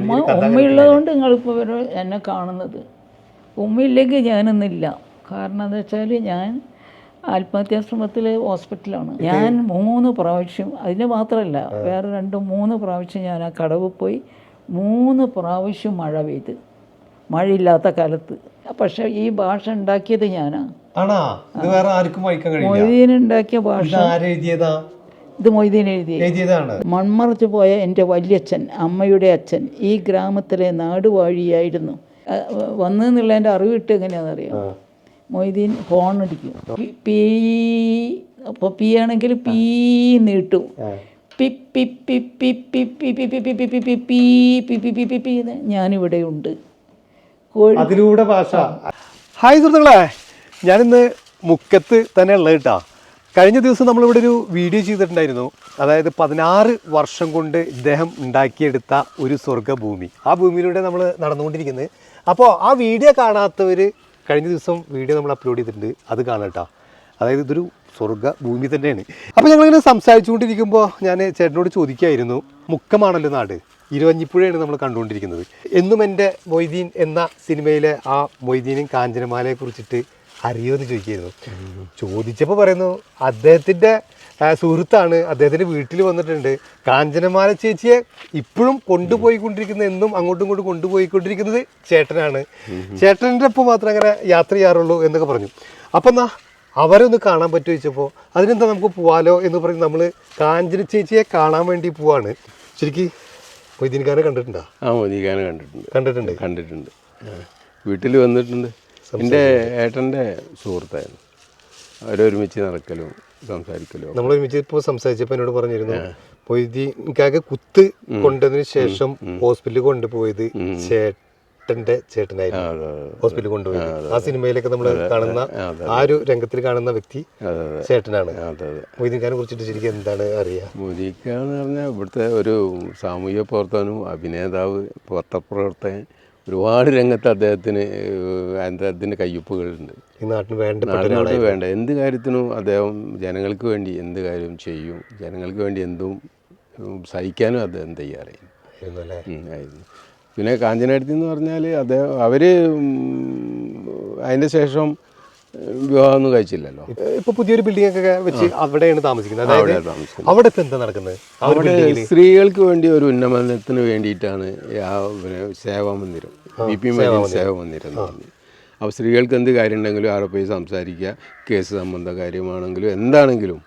ഉമ്മ ഉമ്മയുള്ളതുകൊണ്ട് നിങ്ങളിപ്പോൾ ഇവർ എന്നെ കാണുന്നത്. ഉമ്മയില്ലെങ്കിൽ ഞാനൊന്നില്ല. കാരണം എന്താ വെച്ചാൽ ഞാൻ ആത്മഹത്യാശ്രമത്തിൽ ഹോസ്പിറ്റലാണ്. ഞാൻ മൂന്ന് പ്രാവശ്യം അതിന് മാത്രമല്ല വേറെ രണ്ട് മൂന്ന് പ്രാവശ്യം ഞാൻ ആ കടവ് പോയി മൂന്ന് പ്രാവശ്യം മഴ പെയ്ത്. മഴയില്ലാത്ത കാലത്ത്. പക്ഷെ ഈ ഭാഷ ഉണ്ടാക്കിയത് ഞാനാണ് മൊയ്തീൻ ഉണ്ടാക്കിയ ഭാഷ. ഇത് മൊയ്തീൻ എഴുതി എഴുതിയതാണ് മൺമറച്ചു പോയ എന്റെ വല്യച്ഛൻ അമ്മയുടെ അച്ഛൻ ഈ ഗ്രാമത്തിലെ നാടുവാഴിയായിരുന്നു വന്നതെന്നുള്ള എന്റെ അറിവിട്ട് എങ്ങനെയാണെന്നറിയാം മൊയ്തീൻ ഹോൺ അടിക്കും പീ അപ്പോൾ പീ ആണെങ്കിൽ പീ നീട്ടും ഞാനിവിടെ ഉണ്ട് അതിലൂടെ ഭാഷ ഹായ് സുഹൃത്തുക്കളെ ഞാനിന്ന് മുക്കത്ത് തന്നെ ഉള്ളത് കേട്ടോ കഴിഞ്ഞ ദിവസം നമ്മളിവിടെ ഒരു വീഡിയോ ചെയ്തിട്ടുണ്ടായിരുന്നു. അതായത് പതിനാറ് വർഷം കൊണ്ട് ഇദ്ദേഹം ഉണ്ടാക്കിയെടുത്ത ഒരു സ്വർഗഭൂമി. ആ ഭൂമിയിലൂടെ നമ്മൾ നടന്നുകൊണ്ടിരിക്കുന്നത്. അപ്പോൾ ആ വീഡിയോ കാണാത്തവർ കഴിഞ്ഞ ദിവസം വീഡിയോ നമ്മൾ അപ്ലോഡ് ചെയ്തിട്ടുണ്ട്. അത് കാണാം അതായത് ഇതൊരു സ്വർഗ ഭൂമി തന്നെയാണ്. അപ്പോൾ ഞങ്ങളിങ്ങനെ സംസാരിച്ചുകൊണ്ടിരിക്കുമ്പോൾ ഞാൻ ചേട്ടനോട് ചോദിക്കായിരുന്നു. മുക്കമാണല്ലോ നാട്. ഇരുവഞ്ഞിപ്പുഴയാണ് നമ്മൾ കണ്ടുകൊണ്ടിരിക്കുന്നത്. എന്നും എന്റെ മൊയ്തീൻ എന്ന സിനിമയിലെ ആ മൊയ്തീനും കാഞ്ചനമാലയെ കുറിച്ചിട്ട് അറിയുമെന്ന് ചോദിക്കായിരുന്നു. ചോദിച്ചപ്പോൾ പറയുന്നു അദ്ദേഹത്തിന്റെ സുഹൃത്താണ് അദ്ദേഹത്തിന്റെ വീട്ടിൽ വന്നിട്ടുണ്ട്. കാഞ്ചനമാല ചേച്ചിയെ ഇപ്പോഴും കൊണ്ടുപോയിക്കൊണ്ടിരിക്കുന്ന എന്നും അങ്ങോട്ടും ഇങ്ങോട്ടും കൊണ്ടുപോയിക്കൊണ്ടിരിക്കുന്നത് ചേട്ടനാണ്. ചേട്ടന്റെ ഒപ്പം മാത്രമേ അങ്ങനെ യാത്ര ചെയ്യാറുള്ളൂ എന്നൊക്കെ പറഞ്ഞു. അപ്പം എന്നാ അവരെ ഒന്ന് കാണാൻ പറ്റുമോ ചോദിച്ചപ്പോൾ അതിനെന്താ നമുക്ക് പോവാലോ എന്ന് പറഞ്ഞ് നമ്മൾ കാഞ്ചന ചേച്ചിയെ കാണാൻ വേണ്ടി പോവാണ്. ശരിക്കും മൊയ്തീൻഖാനെ കണ്ടിട്ടുണ്ടോ? ആ മൊയ്തീൻ ഖാനെ കണ്ടിട്ടുണ്ട്. കണ്ടിട്ടുണ്ട്. കണ്ടിട്ടുണ്ട് വീട്ടിൽ വന്നിട്ടുണ്ട്. എന്റെ ഏട്ടന്റെ സുഹൃത്തായിരുന്നു. അവരൊരുമിച്ച് നടക്കലും സംസാരിക്കലും നമ്മൾ ഒരുമിച്ച് ഇപ്പോൾ സംസാരിച്ചപ്പോൾ എന്നോട് പറഞ്ഞിരുന്നു പൊയ്തിക്കാകെ കുത്ത് കൊണ്ടതിന് ശേഷം ഹോസ്പിറ്റലിൽ കൊണ്ടുപോയത് ചേട്ടന്റെ ചേട്ടനായിരുന്നു. ഹോസ്പിറ്റലിൽ കൊണ്ടുപോയത്. ആ സിനിമയിലൊക്കെ നമ്മൾ കാണുന്ന ആ ഒരു രംഗത്തിൽ കാണുന്ന വ്യക്തി ചേട്ടനാണ്. മൊയ്തീൻഖാനെ കുറിച്ചിട്ട് ശരിക്കും എന്താണ് അറിയാം? മോദിക്ക എന്ന് പറഞ്ഞാൽ ഇവിടുത്തെ ഒരു സാമൂഹ്യ പ്രവർത്തകനും അഭിനേതാവ് പത്രപ്രവർത്തകൻ ഒരുപാട് രംഗത്ത് അദ്ദേഹത്തിന് അദ്ദേഹത്തിന്റെ കയ്യൊപ്പുകളുണ്ട്. ഈ നാട്ടിന് നാടിനോട് വേണ്ട എന്ത് കാര്യത്തിനും അദ്ദേഹം ജനങ്ങൾക്ക് വേണ്ടി എന്ത് കാര്യവും ചെയ്യും ജനങ്ങൾക്ക് വേണ്ടി എന്തും സഹിക്കാനും അദ്ദേഹം തയ്യാറായി. ആയിരുന്നു. പിന്നെ കാഞ്ചനാടത്തിൽ എന്ന് പറഞ്ഞാൽ അദ്ദേഹം അവർ അതിന്റെ ശേഷം വിവാഹമൊന്നും കഴിച്ചില്ലല്ലോ. ഇപ്പൊ പുതിയൊരു ബിൽഡിംഗ് ഒക്കെ വെച്ച് അവിടെയാണ് താമസിക്കുന്നത്. അതായത് അവിടെ ഇപ്പൊ എന്താ നടക്കുന്നത് അവിടെ സ്ത്രീകൾക്ക് വേണ്ടി ഒരു ഉന്നമനത്തിന് വേണ്ടിയിട്ടാണ് ആ പിന്നെ സേവാമന്ദിരം. ബി പി മരിയൻ സേവാ മന്ദിരം അപ്പോൾ സ്ത്രീകൾക്ക് എന്ത് കാര്യം ഉണ്ടെങ്കിലും അവിടെ പോയി സംസാരിക്കുക. കേസ് സംബന്ധ കാര്യമാണെങ്കിലും എന്താണെങ്കിലും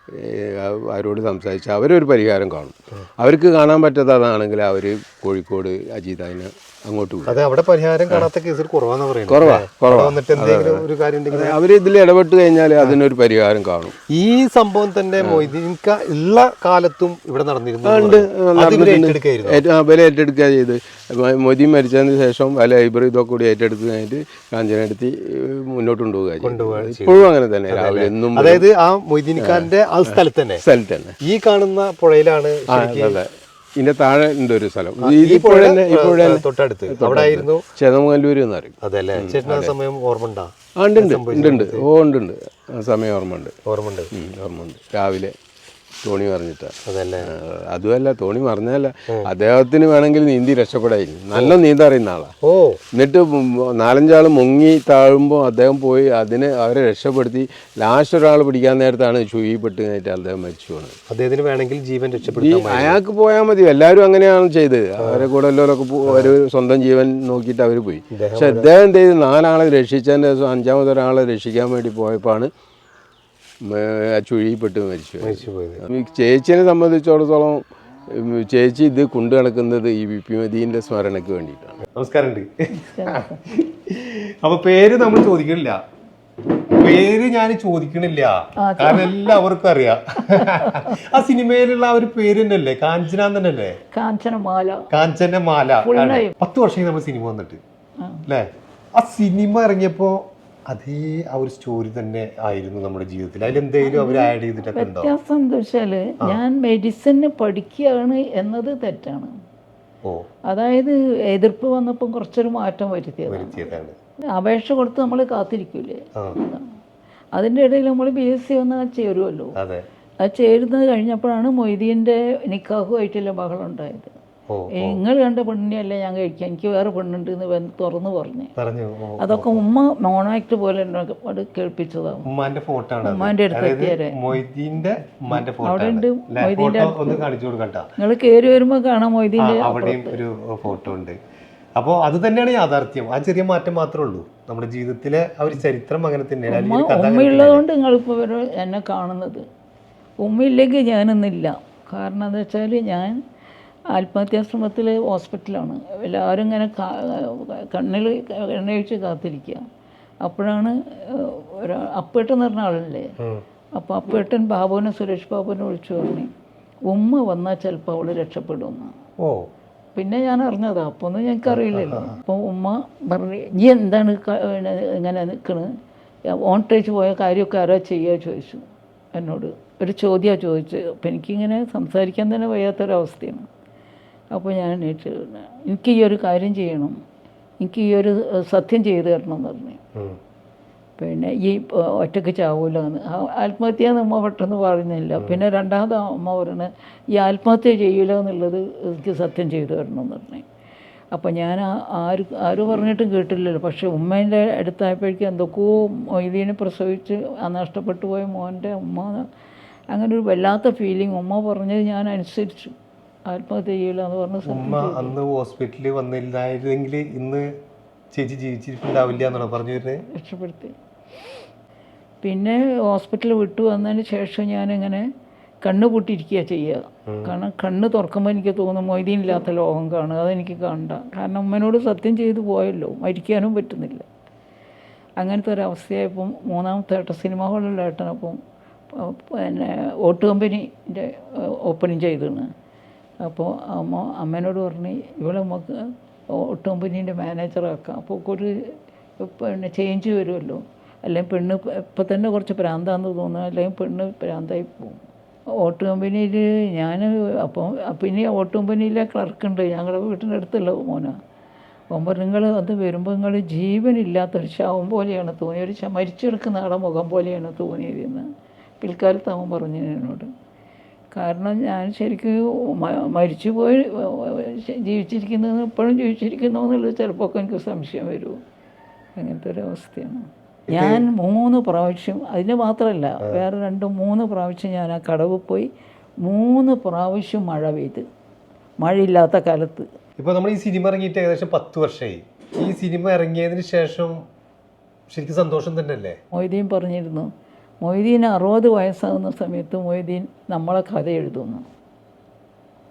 ആരോട് അവരോട് സംസാരിച്ച് അവരൊരു പരിഹാരം കാണും. അവർക്ക് കാണാൻ പറ്റാത്തതാണെങ്കിൽ അവർ കോഴിക്കോട് അജീതായിന് അങ്ങോട്ട് അതെ അവിടെ പരിഹാരം കാണാത്ത കേസിൽ കുറവാന്ന് പറയുന്നത്. കുറവാ കുറവാ. വന്നിട്ട് എന്തെങ്കിലും ഒരു കാര്യം ഉണ്ടെങ്കിൽ അവർ ഇതിൽ ഇടപെട്ട് കഴിഞ്ഞാൽ അതിനൊരു പരിഹാരം കാണും. ഈ സംഭവം തന്നെ മൊയ്തീൻക ഉള്ള കാലത്തും ഇവിടെ നടന്നിരുന്നു വില ഏറ്റെടുക്കുക ചെയ്ത്. മൊയ്തീൻ മരിച്ചതിന് ശേഷം ആ ലൈബ്രറി ഇതൊക്കെ കൂടി ഏറ്റെടുത്ത് കഴിഞ്ഞിട്ട് കാഞ്ചനടുത്തി മുന്നോട്ട് കൊണ്ടുപോകാൻ. ഇപ്പോഴും അങ്ങനെ തന്നെ രാവിലെ എന്നും അതായത് ആ മൊയ്തീൻഖാന്റെ ആ സ്ഥലത്ത് തന്നെ. സ്ഥലത്ത് തന്നെ. ഈ കാണുന്ന പുഴയിലാണ് ഇതിന്റെ താഴെ ഉണ്ട് ഒരു സ്ഥലം. ഈ പുഴ തന്നെ ഈ പുഴ ആ, തൊട്ടടുത്ത്. അവിടെ ആയിരുന്നു ചെതമംഗല്ലൂർ എന്ന് പറയും അതെ അല്ലേ ചേട്ടന് ആ സമയം ഓർമ്മ ഉണ്ടോ? ആ ഉണ്ട് ഉണ്ട് ഉണ്ട് ഉണ്ട്. ഓ ഉണ്ട് ഉണ്ട്. ആ സമയം ഓർമ്മ ഉണ്ട്. ഓർമ്മ ഉണ്ട്. ഓർമ്മ ഉണ്ട്. രാവിലെ തോണി പറഞ്ഞിട്ടാണ് അതല്ലേ? അതുമല്ല തോണി മറിഞ്ഞല്ല അദ്ദേഹത്തിന് വേണമെങ്കിൽ നീന്തി രക്ഷപ്പെടായിരുന്നു നല്ല നീന്ത അറിയുന്ന ആളാണ് ഓ. എന്നിട്ട് നാലഞ്ചാൾ മുങ്ങി താഴുമ്പോൾ അദ്ദേഹം പോയി അതിനെ അവരെ രക്ഷപ്പെടുത്തി. ലാസ്റ്റ് ഒരാൾ പിടിക്കാൻ നേരത്താണ് ചുഴിപ്പെട്ട് കഴിഞ്ഞിട്ട് അദ്ദേഹം മരിച്ചു പോകുന്നത് അദ്ദേഹത്തിന് വേണമെങ്കിൽ ജീവൻ രക്ഷപ്പെടുത്തി അയാൾക്ക് പോയാൽ മതി. എല്ലാവരും അങ്ങനെയാണ് ചെയ്തത് അവരെ കൂടെ എല്ലാവരൊക്കെ അവർ സ്വന്തം ജീവൻ നോക്കിയിട്ട് അവർ പോയി. പക്ഷെ അദ്ദേഹം എന്ത് ചെയ്ത്? നാലാളെ രക്ഷിച്ചതിന്റെ ദിവസം അഞ്ചാമത് ഒരാളെ രക്ഷിക്കാൻ വേണ്ടി പോയപ്പോഴാണ് ചുഴിപ്പെട്ട് മരിച്ചു ചേച്ചിയെ സംബന്ധിച്ചിടത്തോളം ചേച്ചി ഇത് കൊണ്ടു നടക്കുന്നത് ഈ വി പി മദീന്റെ സ്മരണയ്ക്ക് വേണ്ടിയിട്ടാണ്. നമസ്കാരമുണ്ട് അപ്പൊ പേര് നമ്മൾ ചോദിക്കണില്ല. പേര് ഞാൻ ചോദിക്കണില്ല. കാരണം എല്ലാവർക്കും അറിയാം. ആ സിനിമയിലുള്ള ആ ഒരു പേര് തന്നെയല്ലേ? കാഞ്ചന തന്നെയല്ലേ? കാഞ്ചനമാല കാഞ്ചന മാല. Full ആണ്. പത്ത് വർഷമായി നമ്മൾ സിനിമ വന്നിട്ട്. അല്ലേ? ആ സിനിമ ഇറങ്ങിയപ്പോ അതേ ആ ഒരു സ്റ്റോറി തന്നെ ആയിരുന്നു നമ്മുടെ ജീവിതത്തിൽ. അതിലെന്തെങ്കിലും അവർ ആഡ് ചെയ്തിട്ടൊക്കെ ഉണ്ടോ? വ്യത്യാസം എന്താ വെച്ചാൽ ഞാൻ മെഡിസിന് പഠിക്കുകയാണ് എന്നത് തെറ്റാണ്. ഓ. അതായത് എതിർപ്പ് വന്നപ്പം കുറച്ചൊരു മാറ്റം വരുത്തിയതാണ്. അപേക്ഷ കൊടുത്ത് നമ്മൾ കാത്തിരിക്കൂലേ? അതിന്റെ അതിന്റെ ഇടയിൽ നമ്മൾ ബി എസ് സി വന്ന് ചേരുമല്ലോ അതെ. ചേരുന്നത് കഴിഞ്ഞപ്പോഴാണ് മൊയ്തീന്റെ നിക്കാഹുമായിട്ടുള്ള ബഹളം ഉണ്ടായത്. നിങ്ങൾ കണ്ട പെണ്ണിനെയല്ല ഞാൻ കഴിക്കുക എനിക്ക് വേറെ പെണ്ണുണ്ട് എന്ന് തുറന്നു പറഞ്ഞു. പറഞ്ഞു അതൊക്കെ ഉമ്മ മോണാക്ട് പോലെ അത് കേൾപ്പിച്ചതാണ്. ഉമ്മാന്റെ ഫോട്ടോ ആണ് അത്. അടുത്ത് മൊയ്തീന്റെ ഉമ്മാന്റെ ഫോട്ടോ അവിടെ ഉണ്ട്? ഫോട്ടോ ഒന്ന് കാണിച്ചു കൊടുക്കട്ടോ. നിങ്ങൾ കയറി വരുമ്പോൾ കാണാം മൊയ്തീന്റെ അവിടെയും ഒരു ഫോട്ടോ ഉണ്ട്. അപ്പോൾ അത് തന്നെയാണ് യാഥാർത്ഥ്യം. ആ ചെറിയ മാറ്റം മാത്രമേ ഉള്ളൂ. നമ്മുടെ ജീവിതത്തിലെ ആ ഒരു ചരിത്രം അങ്ങനെ തന്നെയാണ് ഉമ്മയുള്ളതുകൊണ്ട് നിങ്ങളിപ്പോൾ എന്നെ കാണുന്നത്. ഉമ്മയില്ലെങ്കിൽ ഞാനൊന്നില്ല. കാരണം എന്താ വെച്ചാൽ ഞാൻ ആത്മഹത്യാശ്രമത്തിൽ ഹോസ്പിറ്റലാണ്. എല്ലാവരും ഇങ്ങനെ കണ്ണിൽ എണ്ണയൊഴിച്ച് കാത്തിരിക്കുക അപ്പോഴാണ് ഒരു അപ്പേട്ടൻ എന്ന് പറഞ്ഞ ആളല്ലേ. അപ്പോൾ അപ്പേട്ടൻ ബാബുവിനെ സുരേഷ് ബാബുവിനെ വിളിച്ചു പറഞ്ഞു ഉമ്മ വന്നാൽ ചിലപ്പോൾ അവൾ രക്ഷപ്പെടുമെന്ന്. ഓ. പിന്നെ ഞാൻ അറിഞ്ഞതാ അപ്പോൾ ഒന്നും ഞങ്ങൾക്കറിയില്ലല്ലോ അപ്പോൾ ഉമ്മ പറഞ്ഞു നീ എന്താണ് ഇങ്ങനെ നിൽക്കണത് ഓൺ ടേച്ച് പോയ കാര്യമൊക്കെ ആരാ ചെയ്യുക ചോദിച്ചു. എന്നോട് ഒരു ചോദ്യമാണ് ചോദിച്ചത്. അപ്പം എനിക്കിങ്ങനെ സംസാരിക്കാൻ തന്നെ വയ്യാത്തൊരവസ്ഥയാണ്. അപ്പോൾ ഞാൻ എണീറ്റ് എനിക്ക് ഈ ഒരു കാര്യം ചെയ്യണം. എനിക്ക് ഈ ഒരു സത്യം ചെയ്തു തരണം എന്ന് പറഞ്ഞു. പിന്നെ ഈ ഒറ്റയ്ക്ക് ചാവൂല എന്ന്. ആത്മഹത്യ എന്ന് അമ്മ പെട്ടെന്ന് പറയുന്നില്ല. പിന്നെ രണ്ടാമത് അമ്മ പറയണത് ഈ ആത്മഹത്യ ചെയ്യൂല എന്നുള്ളത് എനിക്ക് സത്യം ചെയ്തു തരണം എന്ന് പറഞ്ഞു. അപ്പോൾ ഞാൻ ആ- ആര് ആര് പറഞ്ഞിട്ടും കേട്ടില്ലല്ലോ. പക്ഷേ ഉമ്മേന്റെ അടുത്തായപ്പോഴേക്കും എന്തൊക്കെയോ മൊയ്തീനെ പ്രസവിച്ച് ആ നഷ്ടപ്പെട്ടു പോയ മോന്റെ ഉമ്മ അങ്ങനെ ഒരു വല്ലാത്ത ഫീലിംഗ് ഉമ്മ പറഞ്ഞത് ഞാൻ അനുസരിച്ചു. ആത്മഹത്യ ചെയ്യില്ല എന്ന് പറഞ്ഞ് ഉമ്മ അന്ന് ഹോസ്പിറ്റലിൽ വന്നില്ലായിരുന്നെങ്കിൽ ഇന്ന് ചേച്ചി ജീവിച്ചിട്ടുണ്ടാവില്ല എന്നാണ് പറഞ്ഞു വരുന്നത് രക്ഷപ്പെടുത്തി. പിന്നെ ഹോസ്പിറ്റൽ വിട്ടു വന്നതിന് ശേഷം ഞാനിങ്ങനെ കണ്ണ് പൊട്ടിയിരിക്കുക ചെയ്യുക. കാരണം കണ്ണ് തുറക്കുമ്പോൾ എനിക്ക് തോന്നും മൊയ്തീനില്ലാത്ത ലോകം കാണുക. അതെനിക്ക് കാണണ്ട കാരണം ഉമ്മനോട് സത്യം ചെയ്തു പോയല്ലോ. മരിക്കാനും പറ്റുന്നില്ല. അങ്ങനത്തെ ഒരു ഒരവസ്ഥയായപ്പം മൂന്നാമത്തെ ഏട്ട സിനിമ ഹാളിലുള്ള ഏട്ടനപ്പം പിന്നെ ഓട്ട് കമ്പനീന്റെ ഓപ്പണിങ് ചെയ്തതാണ്. അപ്പോൾ അമ്മ അമ്മേനോട് പറഞ്ഞ് ഇവളെ നമുക്ക് ഓട്ടോ കമ്പനീന്റെ മാനേജറാക്കാം അപ്പോൾ ഒരു പിന്നെ ചേഞ്ച് വരുമല്ലോ. അല്ലെങ്കിൽ പെണ്ണ് ഇപ്പം തന്നെ കുറച്ച് പ്രാന്താന്ന് തോന്നുന്നു. അല്ലെങ്കിൽ പെണ്ണ് പ്രാന്തായി പോകും. ഓട്ടോ കമ്പനിയിൽ ഞാൻ അപ്പോൾ പിന്നെ ഓട്ടോ കമ്പനിയിലെ ക്ലർക്കുണ്ട് ഞങ്ങളുടെ വീട്ടിന്റെ അടുത്തുള്ള മോന. അപ്പം നിങ്ങൾ അത് വരുമ്പോൾ നിങ്ങൾ ജീവനില്ലാത്തൊരു ശവം പോലെയാണ് തോന്നിയത്. ഒരു മരിച്ചെടുക്കുന്ന ആളെ മുഖം പോലെയാണ് തോന്നിയത് എന്ന് പിൽക്കാലത്ത് അവൻ പറഞ്ഞു എന്നോട്. കാരണം ഞാൻ ശരിക്കും മരിച്ചു പോയി ജീവിച്ചിരിക്കുന്നത് ഇപ്പോഴും ജീവിച്ചിരിക്കുന്നു എന്നുള്ളത് ചിലപ്പോൾ ഒക്കെ എനിക്ക് സംശയം വരുമോ അങ്ങനത്തെ ഒരു അവസ്ഥയാണ്. ഞാൻ മൂന്ന് പ്രാവശ്യം അതിന് മാത്രമല്ല വേറെ രണ്ട് മൂന്ന് പ്രാവശ്യം ഞാൻ ആ കടവ് പോയി മൂന്ന് പ്രാവശ്യം മഴ പെയ്ത്. മഴയില്ലാത്ത കാലത്ത്. ഇപ്പൊ നമ്മൾ ഈ സിനിമ ഇറങ്ങിയിട്ട് ഏകദേശം പത്ത് വർഷമായി ഈ സിനിമ ഇറങ്ങിയതിന് ശേഷം ശരിക്കും സന്തോഷം തന്നെയല്ലേ? മൊയ്തീൻ പറഞ്ഞിരുന്നു മൊയ്തീൻ അറുപത് വയസ്സാകുന്ന സമയത്ത് മൊയ്തീൻ നമ്മളെ കഥ എഴുതുന്നു.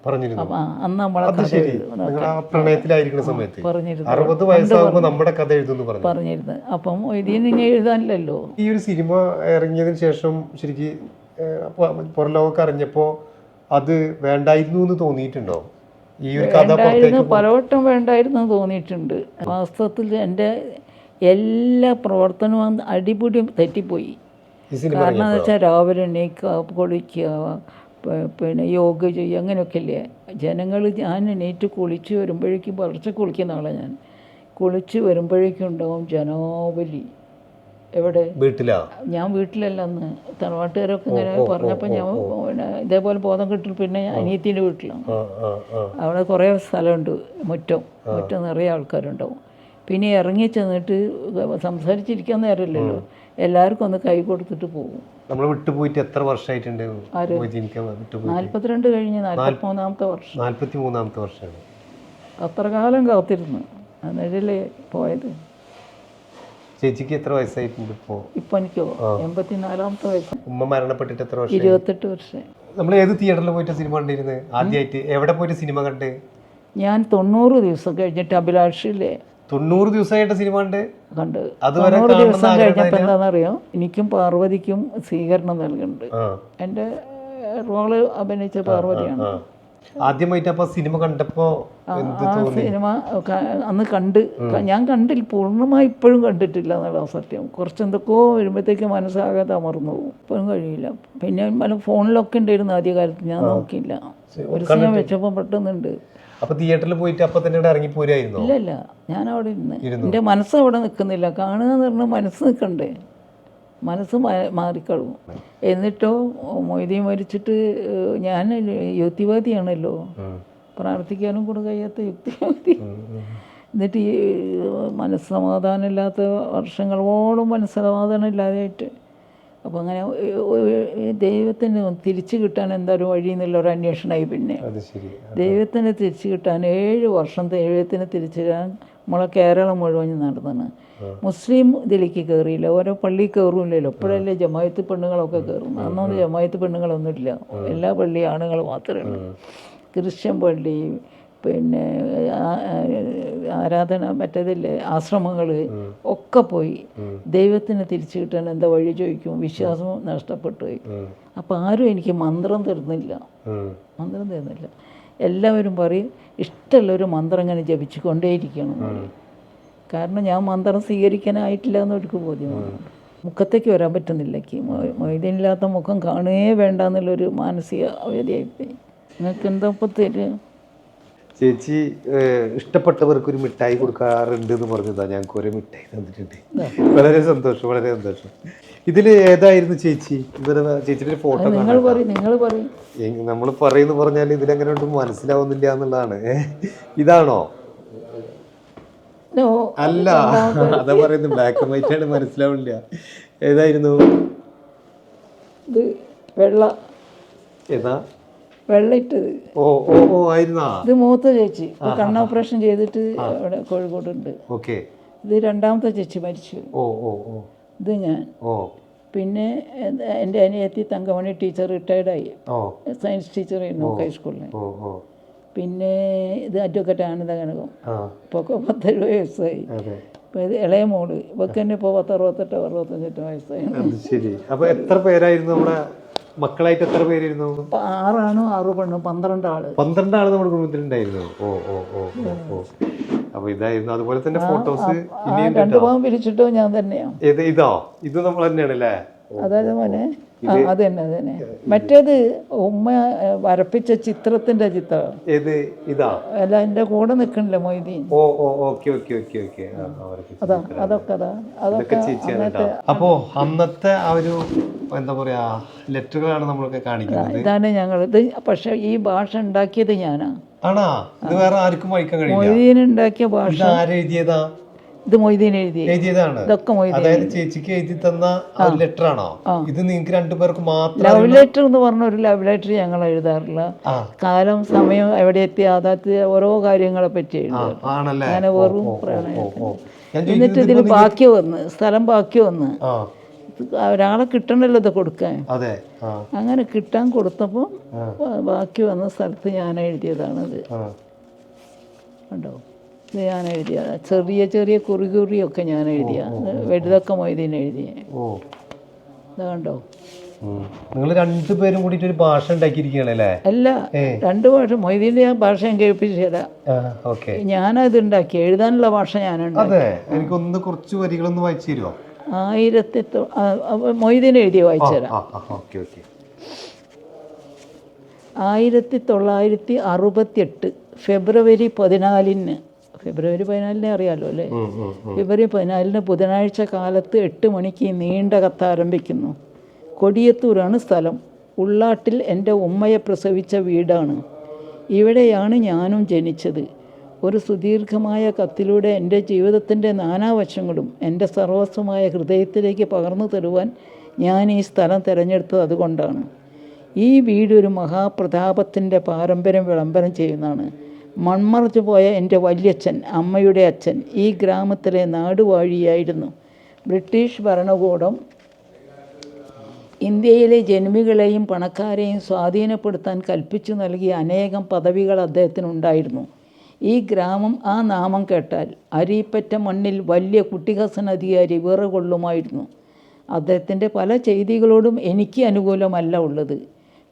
പറഞ്ഞിരുന്നു. അന്ന് നമ്മളെ കഥ പ്രണയത്തിലായിരിക്കുന്ന സമയത്ത്. അറുപത് വയസ്സാകുമ്പോൾ നമ്മുടെ കഥ എഴുതുന്നു പറഞ്ഞു. പറഞ്ഞിരുന്നു. അപ്പം മൊയ്തീൻ ഇങ്ങനെ എഴുതാനില്ലല്ലോ. ഈ ഒരു സിനിമ ഇറങ്ങിയതിന് ശേഷം ശരിക്ക് ഏഹ്, പ- അറിഞ്ഞപ്പോൾ അത് വേണ്ടായിരുന്നു എന്ന് തോന്നിയിട്ടുണ്ടോ? ഈ ഒരു കഥ പലവട്ടം വേണ്ടായിരുന്നു തോന്നിയിട്ടുണ്ട്. വാസ്തവത്തിൽ എന്റെ എല്ലാ പ്രവർത്തനവും അടിപിടി തെറ്റിപ്പോയി. കാരണം എന്ന് വെച്ചാൽ രാവിലെ എണീക്കുക കുളിക്കുക പിന്നെ യോഗ ചെയ്യുക അങ്ങനെയൊക്കെ ഇല്ലേ ജനങ്ങൾ ഞാൻ എണീറ്റ് കുളിച്ച് വരുമ്പോഴേക്കും വളർച്ച കുളിക്കുന്ന ആളാണ് ഞാൻ. കുളിച്ച് വരുമ്പോഴേക്കും ഉണ്ടാവും ജനാവലി. എവിടെ? വീട്ടിലാ? ഞാൻ വീട്ടിലല്ല അന്ന്. തറവാട്ടുകാരൊക്കെ ഇങ്ങനെ പറഞ്ഞപ്പോൾ ഞാൻ ഇതേപോലെ ബോധം കിട്ടും പിന്നെ ഞാൻ അനിയത്തിന്റെ വീട്ടിലാണ് അവിടെ കുറേ സ്ഥലമുണ്ട്. മുറ്റം. മുറ്റം നിറയെ ആൾക്കാരുണ്ടാവും. പിന്നെ ഇറങ്ങി ചെന്നിട്ട് സംസാരിച്ചിരിക്കാൻ നേരമില്ലല്ലോ. എല്ലാവർക്കും ഒന്ന് കൈ കൊടുത്തിട്ട് പോകും. നമ്മൾ വിട്ടുപോയിട്ട് എത്ര വർഷമായിട്ടുണ്ട് നാൽപ്പത്തിരണ്ട് കഴിഞ്ഞ് നാൽപ്പത്തിമൂന്നാമത്തെ വർഷം. നാല്പത്തി മൂന്നാമത്തെ വർഷമാണ്. അത്ര കാലം കാത്തിരുന്നു. അന്നേരല്ലേ പോയത്? ചേച്ചിക്ക് എത്ര വയസ്സായിട്ടുണ്ട് ഇപ്പോൾ ഇപ്പം എനിക്കോ? എൺപത്തിനാലാമത്തെ വയസ്സ്. ഉമ്മ മരണപ്പെട്ടിട്ട് എത്ര വർഷം ഇരുപത്തെട്ട് വർഷം നമ്മൾ ഏത് തിയേറ്ററിൽ പോയിട്ട് സിനിമ കണ്ടിരുന്നത് ആദ്യമായിട്ട് എവിടെ പോയിട്ട് സിനിമ കണ്ട്? ഞാൻ തൊണ്ണൂറ് ദിവസം കഴിഞ്ഞിട്ട് അഭിലാഷിലെ തൊണ്ണൂറ് ദിവസമായിട്ട് സിനിമ ഉണ്ട് കണ്ട്. തൊണ്ണൂറ് ദിവസം കഴിഞ്ഞപ്പോൾ എന്താണെന്നറിയോ? എനിക്കും പാർവതിക്കും സ്വീകരണം നൽകുന്നുണ്ട്. എന്റെ റോൾ അഭിനയിച്ച പാർവതിയാണ്. ആദ്യമായിട്ട് അപ്പൊ സിനിമ കണ്ടപ്പോ എന്ത് ആ സിനിമ അന്ന് കണ്ട് ഞാൻ കണ്ടില്ല. പൂർണമായി ഇപ്പോഴും കണ്ടിട്ടില്ല എന്നുള്ള സത്യം. കുറച്ച് എന്തൊക്കെയോ വരുമ്പോഴത്തേക്ക് മനസ്സാകെ തമർന്നു പോകും. ഇപ്പോഴും കഴിയില്ല. പിന്നെ പല ഫോണിലൊക്കെ ഉണ്ടായിരുന്നു ആദ്യ കാലത്ത് ഞാൻ നോക്കിയില്ല. ഒരു സിനിമ വെച്ചപ്പോൾ പെട്ടെന്നുണ്ട്. അപ്പൊ തിയേറ്ററിൽ പോയിട്ട് അപ്പൊ തന്നെ ഇറങ്ങി പോരായിരുന്നു ഇല്ല ഇല്ല. ഞാൻ അവിടെ ഇരുന്ന്. എന്റെ മനസ്സ് അവിടെ നിൽക്കുന്നില്ല. കാണുക എന്ന് പറഞ്ഞാൽ മനസ്സ് നിൽക്കണ്ടേ? മനസ്സ് മാറിക്കളും. മാറിക്കളവും എന്നിട്ടോ മൊയ്തീൻ മരിച്ചിട്ട് ഞാൻ യുക്തിവാദിയാണല്ലോ. പ്രാർത്ഥിക്കാനും കൂടെ കഴിയാത്ത യുക്തിവാദി. എന്നിട്ട് ഈ മനസ്സമാധാനം ഇല്ലാത്ത വർഷങ്ങളോളം മനസ്സമാധാനം ഇല്ലാതായിട്ട് അപ്പോൾ അങ്ങനെ ദൈവത്തിന് തിരിച്ചു കിട്ടാൻ എന്തായാലും വഴി എന്നുള്ള ഒരു അന്വേഷണമായി പിന്നെ ദൈവത്തിന് തിരിച്ചു കിട്ടാൻ ഏഴ് വർഷം ദൈവത്തിന് തിരിച്ചു കിട്ടാൻ നമ്മളെ കേരളം മുഴുവൻ നടന്നാണ് മുസ്ലിം ഇതിലേക്ക് കയറിയില്ല ഓരോ പള്ളി കയറില്ലല്ലോ ഇപ്പോഴല്ലേ ജമായത്ത് പെണ്ണുങ്ങളൊക്കെ കയറും അന്നൊന്നും ജമായത്ത് പെണ്ണുങ്ങളൊന്നുമില്ല. എല്ലാ പള്ളി ആണുങ്ങൾ മാത്രമേ ഉള്ളൂ. ക്രിസ്ത്യൻ പള്ളി പിന്നെ ആരാധന മറ്റേതില്ലേ ആശ്രമങ്ങൾ ഒക്കെ പോയി. ദൈവത്തിന് തിരിച്ചു കിട്ടാൻ എന്താ വഴി ചോദിക്കും? വിശ്വാസവും നഷ്ടപ്പെട്ടു പോയി അപ്പോൾ ആരും എനിക്ക് മന്ത്രം തരുന്നില്ല. മന്ത്രം തരുന്നില്ല. എല്ലാവരും പറയും ഇഷ്ടമുള്ള ഒരു മന്ത്രം ഇങ്ങനെ ജപിച്ചു കൊണ്ടേയിരിക്കണം കാരണം ഞാൻ മന്ത്രം സ്വീകരിക്കാനായിട്ടില്ല എന്ന് ഒരുക്ക് ബോധ്യമാണ്. മുഖത്തേക്ക് വരാൻ പറ്റുന്നില്ല. മൊയ്തീനില്ലാത്ത മുഖം കാണുകയേ വേണ്ട എന്നുള്ളൊരു മാനസിക അവധിയായിപ്പോയി. നിങ്ങൾക്ക് എന്താ ഇപ്പോൾ തരിക ചേച്ചി ഇഷ്ടപ്പെട്ടവർക്ക് ഒരു മിഠായി കൊടുക്കാറുണ്ട് എന്ന് പറഞ്ഞതാ. ഞങ്ങൾക്ക് ഒരു മിഠായി തന്നിട്ടുണ്ട്. വളരെ സന്തോഷം വളരെ സന്തോഷം. ഇതിൽ ഏതായിരുന്നു ചേച്ചി? ചേച്ചിയുടെ ഫോട്ടോ നിങ്ങൾ നിങ്ങൾ നമ്മൾ പറയുന്നു പറഞ്ഞാൽ ഇതിലെങ്ങനെ ഒന്നും മനസ്സിലാവുന്നില്ല എന്നുള്ളതാണ്. ഇതാണോ? അല്ല അതാ പറയുന്നത് ബ്ലാക്ക് ആൻഡ് വൈറ്റ് ആണ് മനസ്സിലാവില്ല ഏതായിരുന്നു? ഇത് വെള്ള. ഏതാ? വെള്ളയിട്ടത്. ഓ ഓ ഓ ആയിരുന്നാ? ഇത് മൂത്ത ചേച്ചി. കണ്ണ ഓപ്പറേഷൻ ചെയ്തിട്ട് അവിടെ കോഴിക്കോടുണ്ട്. ഓക്കെ. ഇത് രണ്ടാമത്തെ ചേച്ചി മരിച്ചു. ഓ ഓ ഓ. ഇത് ഞാൻ. ഓ. പിന്നെ എന്റെ അനിയത്തി തങ്കമണി ടീച്ചർ റിട്ടയർഡായി. സയൻസ് ടീച്ചറായിരുന്നു ഹൈസ്കൂളിൽ ഓ ഓ പിന്നെ ഇത് അഡ്വക്കറ്റ് ആനന്ദ കനകം. ആ. ഇപ്പോൾ ഒക്കെ പത്തെഴുപത് വയസ്സായി. ഇപ്പോൾ ഇത് ഇളയ മോൾ. ഇവർക്ക് തന്നെ ഇപ്പോൾ പത്ത് അറുപത്തെട്ടോ അറുപത്തഞ്ചെട്ടോ വയസ്സായി ശരി. അപ്പൊ എത്ര പേരായിരുന്നു നമ്മുടെ മക്കളായിട്ട് എത്ര പേരായിരുന്നു? ആറാണോ ആറ് പെണ്ണോ? പന്ത്രണ്ട് ആൾ പന്ത്രണ്ട് ആൾ നമ്മുടെ കുടുംബത്തിലുണ്ടായിരുന്നു. ഓ ഓ ഓ ഓ ഓ. അപ്പൊ ഇതായിരുന്നു. അതുപോലെ തന്നെ ഫോട്ടോസ് രണ്ടു ഭാഗം പിരിച്ചിട്ടോ ഞാൻ തന്നെയാണ് ഇതോ? ഇത് നമ്മൾ തന്നെയാണ് അല്ലേ അതായത് മോനെ ആ അത് തന്നെ അത് തന്നെ. മറ്റേത് ഉമ്മ വരപ്പിച്ച ചിത്രത്തിന്റെ ചിത്രം ഏത് ഇതാ? അല്ല എന്റെ കൂടെ നിൽക്കണില്ല മൊയ്തീൻ? ഓ ഓ ഓക്കെ ഓക്കെ ഓക്കെ ഓക്കെ. അതാ അതൊക്കെ അതാ അതൊക്കെ അപ്പോ അന്നത്തെ ആ ഒരു എന്താ പറയാ ലെറ്ററുകളാണ് നമ്മളൊക്കെ കാണിക്കുന്നത്. ഇതാണ് ഞങ്ങൾ ഇത് പക്ഷെ ഈ ഭാഷ ഉണ്ടാക്കിയത് ഞാനാ. ആണാ? ഇത് വേറെ ആർക്കും വായിക്കാൻ കഴിയില്ല. മൊയ്തീൻ ഉണ്ടാക്കിയ ഭാഷ. ആരെഴുതിയതാ? ഇത് മൊയ്തീൻ എഴുതി എഴുതിയതാണ്. ഇതൊക്കെ മൊയ്തീൻ അതായത് ചേച്ചിക്ക് എഴുതി തന്ന ലെറ്റർ ആണോ? ഇത് നിങ്ങൾക്ക് രണ്ടുപേർക്ക് മാത്രം ലവ് ലെറ്റർ എന്ന് പറഞ്ഞ ഒരു ലവ് ലെറ്റർ ഞങ്ങൾ എഴുതാറില്ല. കാലം സമയം എവിടെ എത്തി അതാത്ത ഓരോ കാര്യങ്ങളെ പറ്റി എഴുതും. അങ്ങനെ വെറും എന്നിട്ട് ഇതിൽ ബാക്കി വന്ന് സ്ഥലം ബാക്കി വന്ന് ഒരാളെ കിട്ടണല്ലോ ഇത് കൊടുക്കാൻ. അങ്ങനെ കിട്ടാൻ കൊടുത്തപ്പോൾ ബാക്കി വന്ന സ്ഥലത്ത് ഞാൻ എഴുതിയതാണത്. ഉണ്ടാവും ഞാൻ എഴുതിയ ചെറിയ ചെറിയ കുറി കുറിയൊക്കെ ഞാൻ എഴുതിയ വലുതൊക്കെ മൊയ്തീൻ എഴുതിയ. കണ്ടോ? നിങ്ങൾ രണ്ടുപേരും കൂടിയിട്ട് ഒരു ഭാഷ ഉണ്ടാക്കിയിരിക്കുകയാണല്ലേ? അല്ല രണ്ട് ഭാഷ. മൊയ്തീന്റെ ഞാൻ ഭാഷ ഞാൻ കേൾപ്പിച്ചതാ ഓക്കെ. ഞാനത് ഉണ്ടാക്കി. എഴുതാനുള്ള ഭാഷ ഞാനുണ്ടാക്കി. അതെ. എനിക്കൊന്ന് കുറച്ച് വരികളൊന്ന് വായിച്ചു തരുമോ ആയിരത്തി മൊയ്തീൻ എഴുതി വായിച്ചു തരാം. Okay okay. ആയിരത്തി തൊള്ളായിരത്തി അറുപത്തിയെട്ട് ഫെബ്രുവരി പതിനാലിന് ഫെബ്രുവരി പതിനാലിനെ അറിയാലോ അല്ലേ? ഫെബ്രുവരി പതിനാലിന് ബുധനാഴ്ച കാലത്ത് എട്ട് മണിക്ക് നീണ്ട കത്ത് ആരംഭിക്കുന്നു. കൊടിയത്തൂരാണ് സ്ഥലം. ഉള്ളാട്ടിൽ എന്റെ ഉമ്മയെ പ്രസവിച്ച വീടാണ്. ഇവിടെയാണ് ഞാനും ജനിച്ചത്. ഒരു സുദീർഘമായ കത്തിലൂടെ എന്റെ ജീവിതത്തിന്റെ നാനാവശങ്ങളും എന്റെ സർവസ്വമായ ഹൃദയത്തിലേക്ക് പകർന്നു തരുവാൻ ഞാൻ ഈ സ്ഥലം തിരഞ്ഞെടുത്തത് അതുകൊണ്ടാണ്. ഈ വീടൊരു മഹാപ്രതാപത്തിന്റെ പാരമ്പര്യം വിളംബരം ചെയ്യുന്നതാണ്. മൺമറച്ചു പോയ എന്റെ വല്യച്ഛൻ അമ്മയുടെ അച്ഛൻ ഈ ഗ്രാമത്തിലെ നാടുവാഴിയായിരുന്നു. ബ്രിട്ടീഷ് ഭരണകൂടം ഇന്ത്യയിലെ ജന്മികളെയും പണക്കാരെയും സ്വാധീനപ്പെടുത്താൻ കൽപ്പിച്ചു നൽകിയ അനേകം പദവികൾ അദ്ദേഹത്തിനുണ്ടായിരുന്നു. ഈ ഗ്രാമം ആ നാമം കേട്ടാൽ അരീപ്പറ്റ മണ്ണിൽ വലിയ കുട്ടികസൻ അധികാരി വിറകൊള്ളുമായിരുന്നു. അദ്ദേഹത്തിന്റെ പല ചെയ്തികളോടും എനിക്ക് അനുകൂലമല്ല ഉള്ളത്.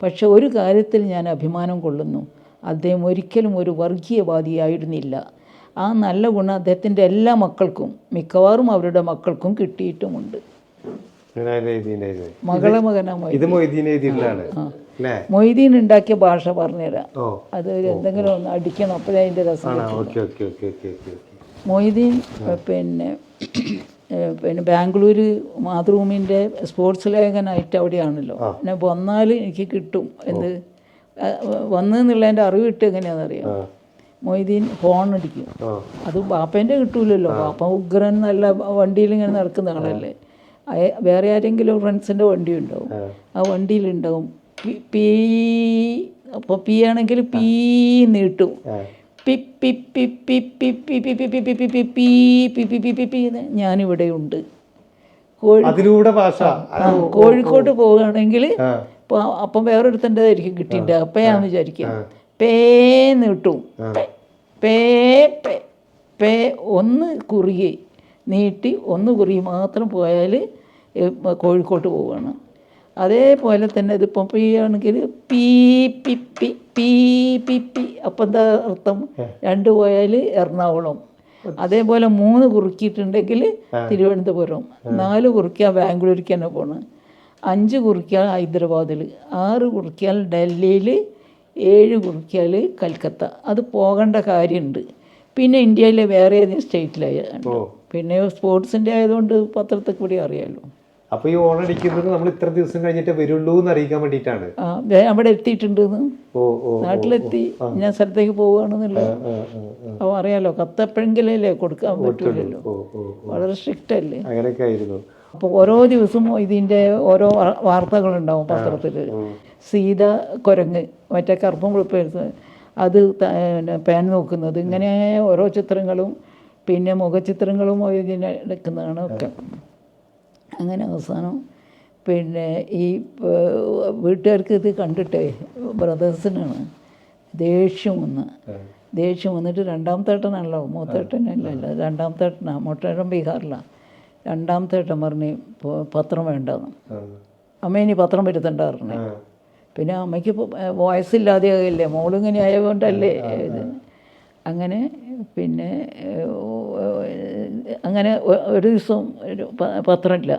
പക്ഷെ ഒരു കാര്യത്തിൽ ഞാൻ അഭിമാനം കൊള്ളുന്നു. അദ്ദേഹം ഒരിക്കലും ഒരു വർഗീയവാദിയായിരുന്നില്ല. ആ നല്ല ഗുണം അദ്ദേഹത്തിന്റെ എല്ലാ മക്കൾക്കും മിക്കവാറും അവരുടെ മക്കൾക്കും കിട്ടിയിട്ടുമുണ്ട്. മകളെ മകനാണ് മൊയ്തീൻ. ഉണ്ടാക്കിയ ഭാഷ പറഞ്ഞുതരാം. അത് എന്തെങ്കിലും ഒന്ന് അടിക്കണം അപ്പോഴേ അതിന്റെ രസം മൊയ്തീൻ പിന്നെ പിന്നെ ബാംഗ്ലൂർ മാതൃഭൂമിന്റെ സ്പോർട്സ് ലേഖനായിട്ട് അവിടെയാണല്ലോ. പിന്നെ വന്നാൽ എനിക്ക് കിട്ടും. എന്ത്? വന്നെന്നുള്ളതിന്റെ അറിവിട്ട് എങ്ങനെയാണെന്ന് അറിയാം മൊയ്തീൻ ഹോൺ അടിക്കും അത് ബാപ്പേന്റെ കിട്ടൂലല്ലോ ബാപ്പ ഉഗ്രൻ നല്ല വണ്ടിയിൽ ഇങ്ങനെ നടക്കുന്ന ആളല്ലേ വേറെ ആരെങ്കിലും ഫ്രണ്ട്സിന്റെ വണ്ടി ഉണ്ടാവും ആ വണ്ടിയിലുണ്ടാവും പി അപ്പൊ പി ആണെങ്കിൽ പീ നീട്ടും ഞാനിവിടെ ഉണ്ട് കോഴിക്കോട് പോവുകയാണെങ്കിൽ ഇപ്പോൾ അപ്പം വേറൊരുത്തന്റെതായിരിക്കും കിട്ടിയിട്ട് അപ്പം ഞാൻ വിചാരിക്കുക. പേന്ന് കിട്ടും. പേ പേ പേ പേ ഒന്ന് കുറുകി നീട്ടി ഒന്ന് കുറുകി മാത്രം പോയാൽ കോഴിക്കോട്ട് പോവുകയാണ് അതേപോലെ തന്നെ ഇതിപ്പം പി ആണെങ്കിൽ പീ പി പി പീ പി പി. അപ്പം എന്താ അർത്ഥം? രണ്ട് പോയാൽ എറണാകുളം. അതേപോലെ മൂന്ന് കുറുക്കിയിട്ടുണ്ടെങ്കിൽ തിരുവനന്തപുരം. നാല് കുറുക്കിയാൽ ബാംഗ്ലൂർക്ക് തന്നെ പോകണം അഞ്ച് കുറിക്കിയാൽ ഹൈദരാബാദിൽ ആറ് കുറിക്കിയാൽ ഡൽഹിയിൽ ഏഴ് കുറിക്കിയാൽ കൽക്കത്ത. അത് പോകേണ്ട കാര്യമുണ്ട്. പിന്നെ ഇന്ത്യയിലെ വേറെ ഏതെങ്കിലും സ്റ്റേറ്റിലായ. പിന്നെ സ്പോർട്സിന്റെ ആയതുകൊണ്ട് പത്രത്തിൽ കൂടി അറിയാമല്ലോ അപ്പോൾ ഈ ഓണം അടിക്കുന്നത് നമ്മൾ ഇത്ര ദിവസം കഴിഞ്ഞിട്ട് വരുള്ളൂ എന്ന് അറിയിക്കാൻ വേണ്ടിയിട്ടാണ്. ആ അവിടെ ഓ നാട്ടിലെത്തി. ഞാൻ സ്ഥലത്തേക്ക് ആ. അപ്പോൾ അറിയാലോ കത്തെപ്പോഴെങ്കിലല്ലേ കൊടുക്കാൻ പറ്റൂലല്ലോ. വളരെ സ്ട്രിക്റ്റ് അല്ലേ? അങ്ങനെയൊക്കെ ആയിരുന്നു. അപ്പോൾ ഓരോ ദിവസവും ഇതിന്റെ ഓരോ വാർത്തകളുണ്ടാവും പത്രത്തിൽ സീത കുരങ്ങ് മറ്റേ കറുപ്പും കുളിപ്പ് അത് പേൻ നോക്കുന്നത്. ഇങ്ങനെ ഓരോ ചിത്രങ്ങളും പിന്നെ മുഖചിത്രങ്ങളും ഇതിനെ എടുക്കുന്നതാണ് ഒക്കെ. അങ്ങനെ അവസാനം പിന്നെ ഈ വീട്ടുകാർക്ക് ഇത് കണ്ടിട്ടേ ബ്രദേഴ്സിനാണ്. ദേഷ്യം വന്ന്. ദേഷ്യം വന്നിട്ട് രണ്ടാമത്തെ മൂത്തേട്ടനല്ലല്ലോ മൂത്തേട്ടനല്ല അല്ല രണ്ടാമത്തെ ബീഹാറിലാണ് രണ്ടാമത്തെ ഏട്ടൻ പറഞ്ഞ് പത്രം വേണ്ടെന്ന് അമ്മ ഇനി പത്രം വരുത്തണ്ട പറഞ്ഞു പിന്നെ അമ്മയ്ക്ക് വോയിസ് ഇല്ലാതെ ആകില്ലേ മോളിങ്ങനെ ആയതുകൊണ്ടല്ലേ? ഇത് അങ്ങനെ പിന്നെ അങ്ങനെ ഒരു ദിവസം പത്രമില്ല.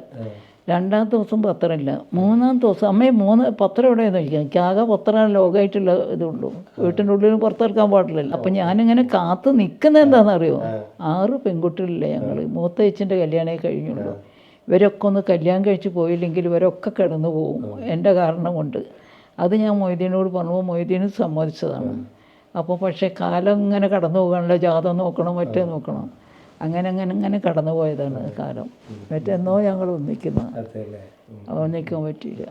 രണ്ടാമത്തെ ദിവസം പത്രമില്ല മൂന്നാമത്തെ ദിവസം അമ്മേ മൂന്ന് പത്രം എവിടെയെന്ന് ചോദിക്കാം എനിക്ക് ആകെ പത്രം ലോകമായിട്ടുള്ള ഇതുള്ളൂ. വീട്ടിന്റെ ഉള്ളിൽ പുറത്തിറക്കാൻ പാടില്ലല്ലോ. അപ്പം ഞാനിങ്ങനെ കാത്ത് നിൽക്കുന്നത് എന്താണെന്നറിയോ? ആറ് പെൺകുട്ടികളില്ലേ ഞങ്ങൾ മൂത്ത മൂത്തയച്ചിന്റെ കല്യാണമേ കഴിഞ്ഞുള്ളൂ. ഇവരൊക്കെ ഒന്ന് കല്യാണം കഴിച്ച് പോയില്ലെങ്കിൽ ഇവരൊക്കെ കിടന്നു പോകും എന്റെ കാരണം കൊണ്ട്. അത് ഞാൻ മൊയ്തീനോട് പറഞ്ഞു. മൊയ്തീന് സമ്മതിച്ചതാണ്. അപ്പോൾ പക്ഷേ കാലം ഇങ്ങനെ കടന്നു പോകാനുള്ള ജാതം നോക്കണം മറ്റേ നോക്കണം. അങ്ങനെ അങ്ങനെ അങ്ങനെ കടന്നു പോയതാണ് കാലം മറ്റെന്നോ ഞങ്ങൾ ഒന്നിക്കുന്ന. അതെ അല്ലേ? ഒന്നിക്കാൻ പറ്റിയില്ല.